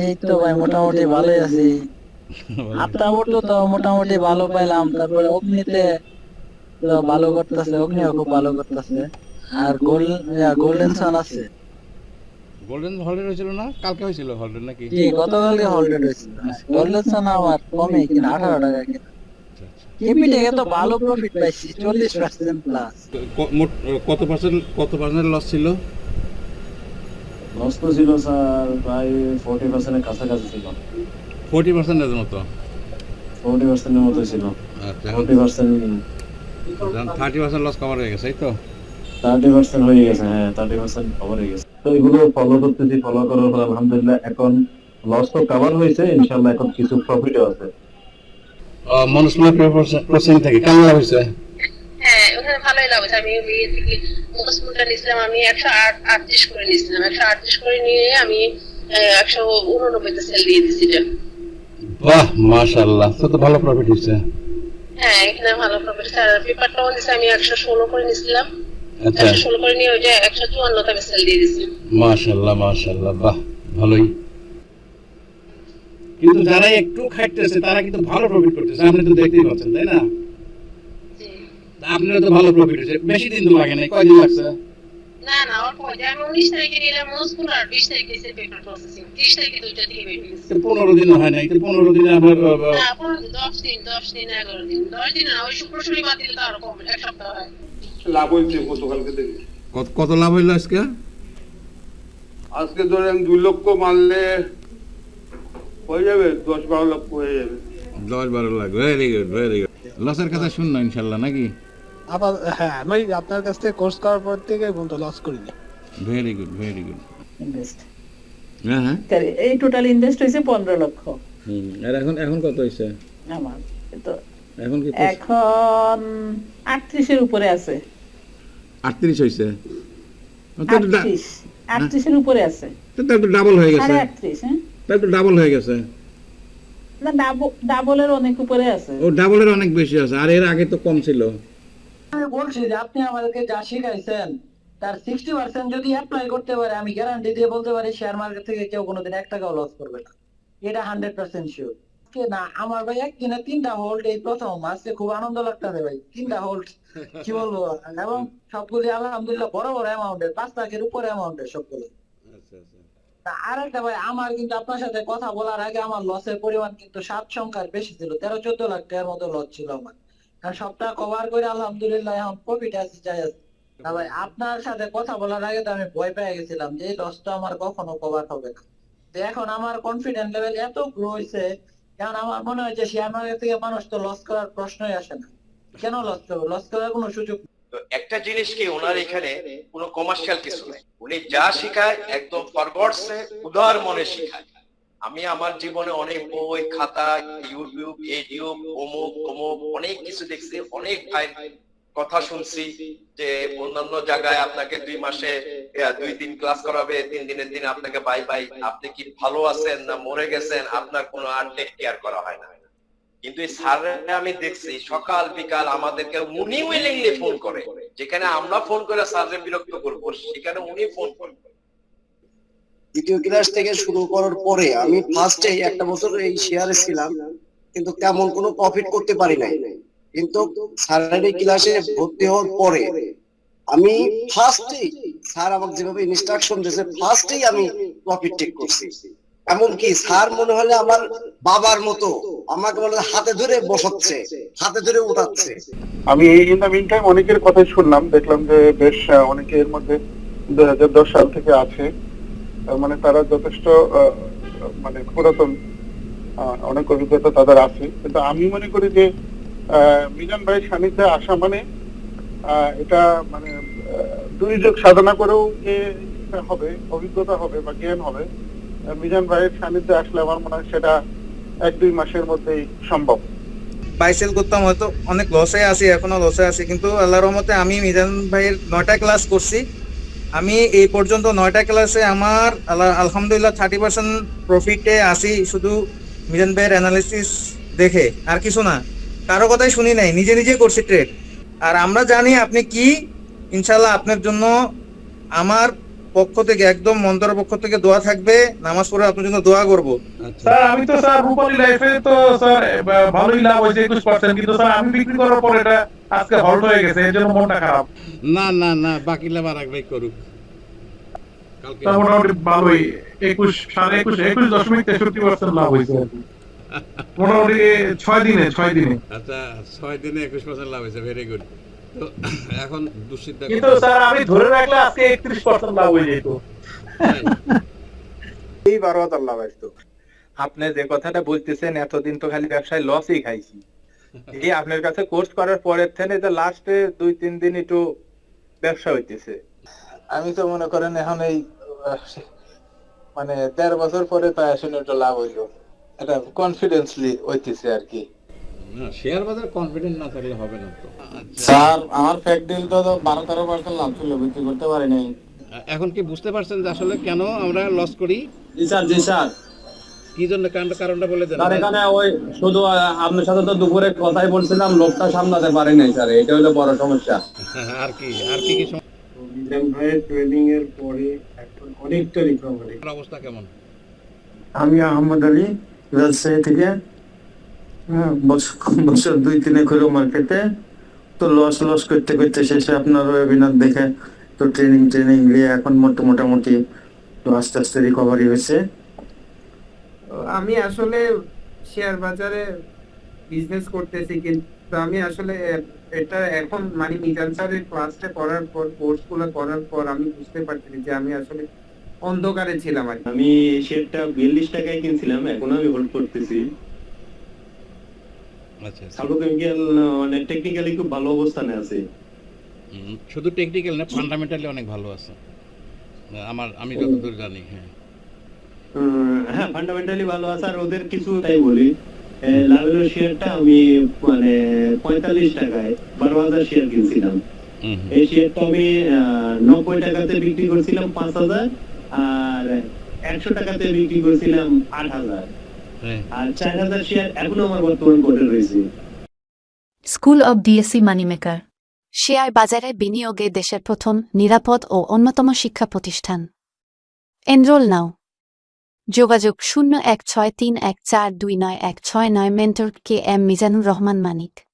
এই তো ভাই মোটামুটি ভালোই আছি। উঠল তো মোটামুটি ভালো পাইলাম তারপরে অগ্নিতে তো ভালো করতেছে অগ্নিও খুব ভালো করতেছে। আর গোল্ডেন সান আছে। গোল্ডেন হলডে হয়েছিল না? কালকে হয়েছিল হলডে নাকি? জি গতকালকে হলডেড হয়েছিল। গোল্ডেন সান আমার কমে কিনা আঠারো টাকা কিনা। আচ্ছা। তো ভালো প্রফিট পাইছি চল্লিশ পার্সেন্ট প্লাস কত পার্সেন্ট কত পার্সেন্ট লস ছিল? লস তো ছিল স্যার প্রায় ফোর্টি পার্সেন্টের কাছাকাছি ছিল। ফোর্টি পার্সেন্টের মতো? ফোর্টি পার্সেন্টের মতো ছিল। আচ্ছা। এখন forty percent thirty percent loss cover হয়ে গেছে এই তো? থার্টি পার্সেন্ট হয়ে গেছে হ্যাঁ থার্টি পার্সেন্ট কভার হয়ে গেছে। তো এগুলো ফলো করতেছি ফলো করার পর আলহামদুলিল্লাহ এখন লস তো কভার হয়েছে ইনশাল্লাহ এখন কিছু প্রফিটও আছে। মনস্মা প্রসেসিং থেকে? কেমন লাভ হয়েছে হ্যাঁ ওখানে ভালোই লাভ হয়েছে আমি বেসিকলি মোকাসমুলটা নিয়েছিলাম আমি একশো আটত্রিশ করে নিয়েছিলাম। একশো আটত্রিশ করে নিয়ে আমি একশো উননব্বইতে সেল দিয়ে দিচ্ছি বাহ মাশাআল্লাহ। তো ভালো প্রফিট হয়েছে। হ্যাঁ এখানে ভালো প্রফিট পেপারটাও নিয়েছি আমি একশো ষোলো করে নিয়েছিলাম। আচ্ছা। একশো ষোলো করে নিয়ে ওই যে একশো চুয়ান্নতে আমি সেল দিয়ে দিচ্ছি মাশাআল্লাহ মাশাআল্লাহ। বাহ ভালোই। কিন্তু যারা একটু খাটতেছে তারা কিন্তু ভালো প্রফিট করতেছে। আপনি তো দেখতেই পাচ্ছেন তাই না? আপনারা তো ভালো প্রফিট হয়েছে। বেশি দিন তো লাগে নাই কয়দিন লাগছে? না না অল্প আমি উনিশ তারিখে নিলাম মোজপুর আর বিশ তারিখে এসে পেপার প্রসেসিং ত্রিশ তারিখে দুইটা থেকে বের পনেরো দিন হয় নাই। পনেরো দিনে না দশ দিন দশ দিন এগারো দিন। দশ দিন না ওই শুক্র শনিবার দিলে তো আরও কম এক সপ্তাহ হয়। লাভ হয়েছে গতকালকে থেকে। কত কত লাভ হইল আজকে? আজকে ধরেন দুই লক্ষ মারলে হয়ে যাবে দশ বারো লক্ষ হয়ে যাবে। দশ বারো lakh very good very good লসের কথা শুনলো ইনশাল্লাহ নাকি? আবার হ্যাঁ আমি আপনার কাছ থেকে কোর্স করার পর থেকে পর্যন্ত লস করিনি। Very good very good invest হ্যাঁ হ্যাঁ? এই টোটাল ইনভেস্ট হয়েছে পনেরো লক্ষ। হুম আর এখন এখন কত হয়েছে? আমার তো এখন কি এখন আটত্রিশের উপরে আছে। আটত্রিশ হয়েছে? আটত্রিশ আটত্রিশের উপরে আছে। ডাবল হয়ে গেছে। আটত্রিশ হ্যাঁ? তা একটু ডাবল হয়ে গেছে। না ডাবলের অনেক উপরে আছে। ও ডাবলের অনেক বেশি আছে আর এর আগে তো কম ছিল। আমি বলছি যে আপনি আমাদেরকে যা শিখাইছেন তার সিক্সটি পার্সেন্ট যদি অ্যাপ্লাই করতে পারে আমি গ্যারান্টি দিয়ে বলতে পারি শেয়ার মার্কেট থেকে কেউ কোনোদিন এক টাকাও লস করবে না। এটা হান্ড্রেড পার্সেন্ট শিওর না আমার ভাই একদিনে তিনটা হোল্ড এই প্রথম আজকে খুব আনন্দ লাগতেছে ভাই। তিনটা হোল্ড কি বলব? এবং সবগুলি আলহামদুলিল্লাহ বড় বড় অ্যামাউন্টের পাঁচ লাখের উপরে অ্যামাউন্টের সবগুলো। ভাই, আমার কিন্তু আপনার সাথে কথা বলার আগে আমার লসের পরিমাণ কিন্তু সাত সংখ্যার বেশি ছিল, তেরো, চোদ্দ লাখ টাকার মতো লস ছিল আমার। কারণ সবটা কভার করে আলহামদুলিল্লাহ এখন প্রফিট আছে, যাই আছে। ভাই, আপনার সাথে কথা বলার আগে তো আমি ভয় পেয়ে গেছিলাম যে এই লসটা আমার কখনো কভার হবে না। তো এখন আমার কনফিডেন্ট লেভেল এত গ্রো হয়েছে কারণ আমার মনে হয় যে শেয়ার মার্কেট থেকে মানুষ তো লস করার প্রশ্নই আসে না। কেন লস করবে? লস করার কোনো সুযোগ একটা জিনিস কি ওনার এখানে কোনো কমার্শিয়াল কিছু নাই। উনি যা শেখায় একদম উদার মনে শেখায়। আমি আমার জীবনে অনেক বই, খাতা ইউটিউব ইউটিউব অমুক অমুক অনেক কিছু দেখছি, অনেক ভাই কথা শুনছি যে অন্যান্য জায়গায় আপনাকে দুই মাসে দুই দিন ক্লাস করাবে, তিন দিনের দিন আপনাকে বাই বাই আপনি কি ভালো আছেন না মরে গেছেন? আপনার কোনো আর টেক কেয়ার করা হয় না। কিন্তু এই স্যাররা আমি দেখছি সকাল বিকাল আমাদেরকে উনি উইলিংলি ফোন করে। যেখানে আমরা ফোন করে স্যারকে বিরক্ত করব, সেখানে উনি ফোন করে। দ্বিতীয় ক্লাস থেকে শুরু করার পরে আমি ফার্স্টে একটা বছর এই শেয়ারে ছিলাম, কিন্তু তেমন কোনো প্রফিট করতে পারি নাই। কিন্তু স্যারের ক্লাসে ভর্তি হওয়ার পরে আমি ফার্স্টেই স্যার আমাকে যেভাবে ইনস্ট্রাকশন দিয়েছে ফার্স্টেই আমি প্রফিট টেক করছি। এমনকি স্যার মনে হলে আমার বাবার মতো আমাকে বলে হাতে ধরে বসাচ্ছে, হাতে ধরে উঠাচ্ছে। আমি ইন দ্য মিন টাইম অনেকের কথাই শুনলাম, দেখলাম যে বেশ অনেকে এর মধ্যে দুই হাজার দশ সাল থেকে আছে। মানে তারা যথেষ্ট মানে পুরাতন অনেক অভিজ্ঞতা তাদের আছে। কিন্তু আমি মনে করি যে মিজান ভাই সান্নিধ্যে আসা মানে এটা মানে দুই যুগ সাধনা করেও যে হবে, অভিজ্ঞতা হবে বা জ্ঞান হবে মিজান ভাইয়ের সান্নিধ্যে আসলে আমার মনে হয় সেটা এক দুই মাসের মধ্যেই সম্ভব। বাইসেল করতাম হয়তো, অনেক লসে আছি, এখনও লসে আছি, কিন্তু আল্লাহর রহমতে আমি মিজান ভাইয়ের নয়টা ক্লাস করছি। আমি এই পর্যন্ত নয়টা ক্লাসে আমার আল্লাহ, আলহামদুলিল্লাহ থার্টি পার্সেন্ট প্রফিটে আসি শুধু মিজান ভাইয়ের অ্যানালিসিস দেখে, আর কিছু না। কারও কথাই শুনি নাই, নিজে নিজে করছি ট্রেড আর আমরা জানি আপনি কি ইনশাল্লাহ আপনার জন্য আমার পক্ষ থেকে একদম মন্তরের পক্ষ থেকে দোয়া থাকবে নামাজ পড়ে আপনার জন্য দোয়া করব। আচ্ছা। স্যার আমি তো স্যার রূপালী লাইফে তো স্যার ভালোই লাভ হয়েছে একুশ পার্সেন্ট কিন্তু স্যার আমি বিক্রি করার পর এটা আজকে হল্ট হয়ে গেছে এর জন্য মনটা খারাপ। না না না বাকি লাভ আর এক ভাই করুক। কালকে মোটামুটি ভালোই একুশ সাড়ে একুশ একুশ দশমিক তেষট্টি পার্সেন্ট লাভ হয়েছে। মোটামুটি ছয় দিনে ছয় দিনে। আচ্ছা ছয় দিনে একুশ পার্সেন্ট লাভ হয়েছে ভেরি গুড এখন দুশ্চিন্তা কিন্তু স্যার আমি ধরে রাখলে আজকে একত্রিশ পার্সেন্ট লাভ হয়ে যেত। এই বারো হাজার লাভ আসতো। আপনি যে কথাটা বলতেছেন এতদিন তো খালি ব্যবসায় লসই খাইছি। এই আপনার কাছে কোর্স করার পরের থেকে যে লাস্টে দুই তিন দিন একটু ব্যবসা হইতেছে। আমি তো মনে করেন এখন এই মানে দেড় বছর পরে তো আসলে একটু লাভ হইল। এটা কনফিডেন্সলি হইতেছে আর কি। না শেয়ার বাজার কনফিডেন্ট না থাকলে হবে না তো। আচ্ছা। স্যার আমার ফ্যাক্ট ডিল তো বারো তেরো পার্সেন্ট লাভ ছিল বিক্রি করতে পারি নাই। এখন কি বুঝতে পারছেন যে আসলে কেন আমরা লস করি? জি স্যার জি স্যার। কি জন্য কারণটা কারণটা বলে দেন। স্যার এখানে ওই শুধু আপনার সাথে তো দুপুরে কথাই বলছিলাম লোকটা সামলাতে পারি নাই স্যার এটা হলো বড় সমস্যা। আর কি আর কি কি সমস্যার ট্রেনিং এর পরে এখন অনেকটা রিকভারি অবস্থা কেমন? আমি আহমদ আলী রাজশাহী থেকে বছর বছর দুই তিনে করে মার্কেটে তো লস লস করতে করতে শেষে আপনার ওয়েবিনার দেখে তো ট্রেনিং ট্রেনিং নিয়ে এখন মোটা মোটামুটি তো আস্তে আস্তে রিকভারি হয়েছে। আমি আসলে শেয়ার বাজারে বিজনেস করতেছি কিন্তু আমি আসলে এটা এখন মানে মিজান স্যারের ক্লাসটা করার পর কোর্সগুলো করার পর আমি বুঝতে পারছি যে আমি আসলে অন্ধকারে ছিলাম আর আমি শেয়ারটা বিয়াল্লিশ টাকায় কিনছিলাম এখন আমি হোল্ড করতেছি। আচ্ছা আচ্ছা। সালু মানে টেকনিক্যালি খুব ভালো অবস্থানে আছে। শুধু টেকনিক্যাল না ফান্ডামেন্টালি অনেক ভালো আছে। আমার আমি যতদূর জানি হ্যাঁ। হ্যাঁ ফান্ডামেন্টালি ভালো আছে আর ওদের কিছু তাই বলি। লাভের শেয়ারটা আমি মানে পঁয়তাল্লিশ টাকায় বারো হাজার শেয়ার কিনছিলাম। এই শেয়ারটা আমি নব্বই টাকাতে বিক্রি করছিলাম পাঁচ হাজার আর একশো টাকাতে বিক্রি করছিলাম আট হাজার। আর চার হাজার শেয়ার এখনও আমার বর্তমান রয়েছে। School of DSC Moneymaker share বাজারে বিনিয়োগে দেশের প্রথম নিরাপদ ও অন্যতম শিক্ষা প্রতিষ্ঠান। এনরোল নাও যোগাযোগ শূন্য এক ছয় তিন এক চার দুই নয় এক ছয় নয়। Mentor K M Mizanur Rahman Manik.